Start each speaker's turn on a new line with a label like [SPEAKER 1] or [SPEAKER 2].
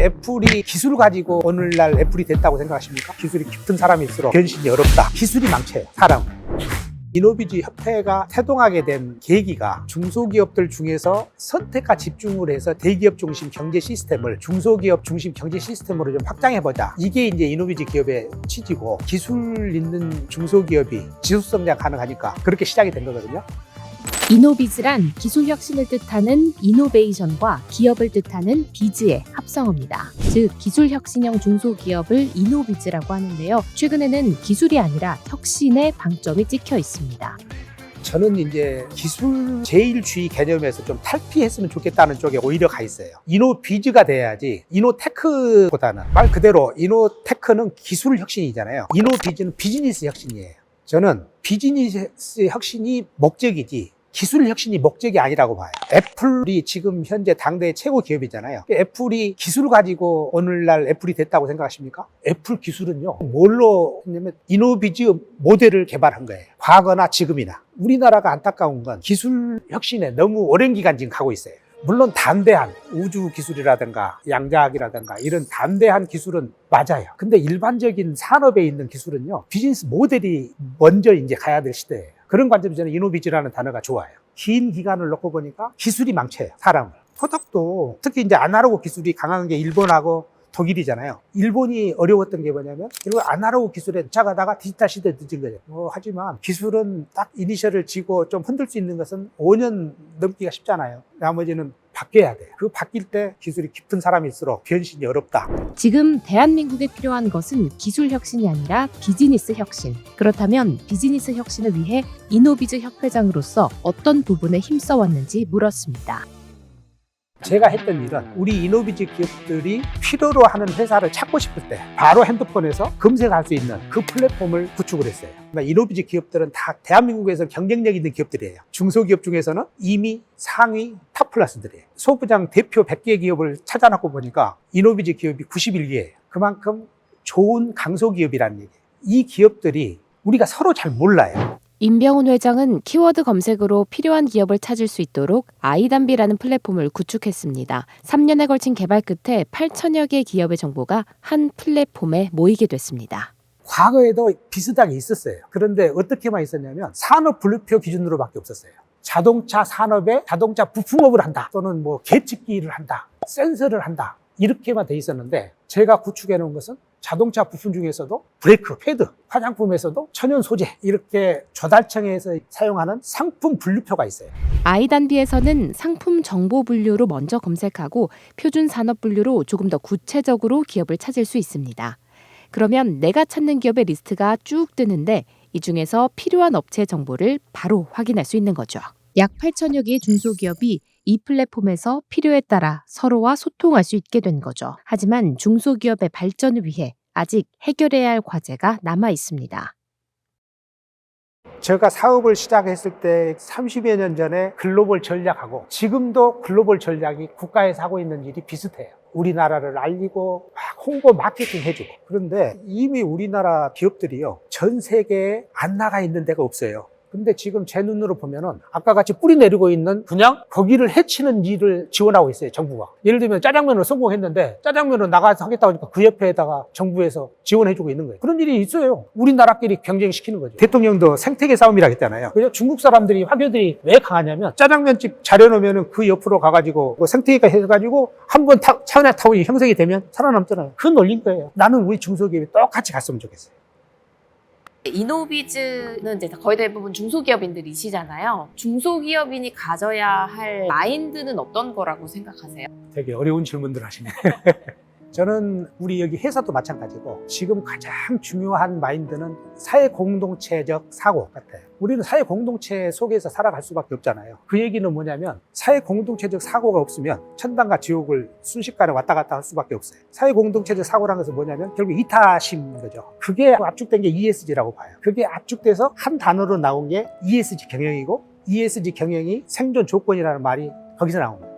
[SPEAKER 1] 애플이 기술을 가지고 오늘날 애플이 됐다고 생각하십니까? 기술이 깊은 사람일수록 변신이 어렵다. 기술이 망쳐요, 사람. 이노비지 협회가 태동하게 된 계기가 중소기업들 중에서 선택과 집중을 해서 대기업 중심 경제 시스템을 중소기업 중심 경제 시스템으로 좀 확장해보자. 이게 이제 이노비지 기업의 취지고 기술 있는 중소기업이 지속성장 가능하니까 그렇게 시작이 된 거거든요.
[SPEAKER 2] 이노비즈란 기술 혁신을 뜻하는 이노베이션과 기업을 뜻하는 비즈의 합성어입니다. 즉 기술 혁신형 중소기업을 이노비즈라고 하는데요. 최근에는 기술이 아니라 혁신의 방점이 찍혀 있습니다.
[SPEAKER 1] 저는 이제 기술 제일주의 개념에서 좀 탈피했으면 좋겠다는 쪽에 오히려 가 있어요. 이노비즈가 돼야지 이노테크보다는 말 그대로 이노테크는 기술 혁신이잖아요. 이노비즈는 비즈니스 혁신이에요. 저는 비즈니스 혁신이 목적이지 기술 혁신이 목적이 아니라고 봐요. 애플이 지금 현재 당대의 최고 기업이잖아요. 애플이 기술을 가지고 오늘날 애플이 됐다고 생각하십니까? 애플 기술은요, 뭘로 했냐면 이노비즈 모델을 개발한 거예요. 과거나 지금이나. 우리나라가 안타까운 건 기술 혁신에 너무 오랜 기간 지금 가고 있어요. 물론 담대한 우주 기술이라든가 양자학이라든가 이런 담대한 기술은 맞아요. 근데 일반적인 산업에 있는 기술은요, 비즈니스 모델이 먼저 이제 가야 될 시대예요. 그런 관점에서 저는 이노비즈라는 단어가 좋아요. 긴 기간을 놓고 보니까 기술이 망쳐요, 사람을. 토닥도 특히 이제 아날로그 기술이 강한 게 일본하고 독일이잖아요. 일본이 어려웠던 게 뭐냐면 일본 아날로그 기술에 차가다가 디지털 시대에 늦은 거죠. 어, 하지만 기술은 딱 이니셜을 지고 좀 흔들 수 있는 것은 5년 넘기가 쉽잖아요. 나머지는 바뀌어야 돼. 그 바뀔 때 기술이 깊은 사람일수록 변신이 어렵다.
[SPEAKER 2] 지금 대한민국에 필요한 것은 기술 혁신이 아니라 비즈니스 혁신. 그렇다면 비즈니스 혁신을 위해 이노비즈 협회장으로서 어떤 부분에 힘써왔는지 물었습니다.
[SPEAKER 1] 제가 했던 일은 우리 이노비즈 기업들이 필요로 하는 회사를 찾고 싶을 때 바로 핸드폰에서 검색할 수 있는 그 플랫폼을 구축을 했어요. 그러니까 이노비즈 기업들은 다 대한민국에서 경쟁력 있는 기업들이에요. 중소기업 중에서는 이미 상위 탑 플러스들이에요. 소부장 대표 100개 기업을 찾아놓고 보니까 이노비즈 기업이 91개예요. 그만큼 좋은 강소기업이라는 얘기예요. 이 기업들이 우리가 서로 잘 몰라요.
[SPEAKER 2] 임병훈 회장은 키워드 검색으로 필요한 기업을 찾을 수 있도록 아이담비라는 플랫폼을 구축했습니다. 3년에 걸친 개발 끝에 8천여 개 기업의 정보가 한 플랫폼에 모이게 됐습니다.
[SPEAKER 1] 과거에도 비슷하게 있었어요. 그런데 어떻게만 있었냐면 산업 분류표 기준으로밖에 없었어요. 자동차 산업에 자동차 부품업을 한다 또는 뭐 계측기를 한다 센서를 한다 이렇게만 돼 있었는데 제가 구축해 놓은 것은 자동차 부품 중에서도 브레이크, 패드, 화장품에서도 천연 소재 이렇게 조달청에서 사용하는 상품 분류표가 있어요.
[SPEAKER 2] 아이단비에서는 상품 정보 분류로 먼저 검색하고 표준 산업 분류로 조금 더 구체적으로 기업을 찾을 수 있습니다. 그러면 내가 찾는 기업의 리스트가 쭉 뜨는데 이 중에서 필요한 업체 정보를 바로 확인할 수 있는 거죠. 약 8천여 개의 중소기업이 이 플랫폼에서 필요에 따라 서로와 소통할 수 있게 된 거죠. 하지만 중소기업의 발전을 위해 아직 해결해야 할 과제가 남아 있습니다.
[SPEAKER 1] 제가 사업을 시작했을 때 30여 년 전에 글로벌 전략하고 지금도 글로벌 전략이 국가에서 하고 있는 일이 비슷해요. 우리나라를 알리고 막 홍보 마케팅 해주고 그런데 이미 우리나라 기업들이요 전 세계에 안 나가 있는 데가 없어요. 근데 지금 제 눈으로 보면은 아까 같이 뿌리 내리고 있는 그냥 거기를 해치는 일을 지원하고 있어요 정부가. 예를 들면 짜장면을 성공했는데 짜장면을 나가서 하겠다고 하니까 그 옆에다가 정부에서 지원해주고 있는 거예요. 그런 일이 있어요. 우리나라끼리 경쟁시키는 거죠. 대통령도 생태계 싸움이라고 했잖아요. 그래서 중국 사람들이 화교들이 왜 강하냐면 짜장면집 차려놓으면 그 옆으로 가가지고 뭐 생태계가 해가지고 한번 차원의 형성이 되면 살아남잖아요. 그 논리인 거예요. 나는 우리 중소기업이 똑같이 갔으면 좋겠어요
[SPEAKER 3] 이노비즈는 이제 거의 대부분 중소기업인들이시잖아요. 중소기업인이 가져야 할 마인드는 어떤 거라고 생각하세요?
[SPEAKER 1] 되게 어려운 질문들 하시네. 저는 우리 여기 회사도 마찬가지고 지금 가장 중요한 마인드는 사회 공동체적 사고 같아요. 우리는 사회 공동체 속에서 살아갈 수밖에 없잖아요. 그 얘기는 뭐냐면 사회 공동체적 사고가 없으면 천당과 지옥을 순식간에 왔다 갔다 할 수밖에 없어요. 사회 공동체적 사고라는 것은 뭐냐면 결국 이타심인 거죠. 그게 압축된 게 ESG라고 봐요. 그게 압축돼서 한 단어로 나온 게 ESG 경영이고 ESG 경영이 생존 조건이라는 말이 거기서 거예요.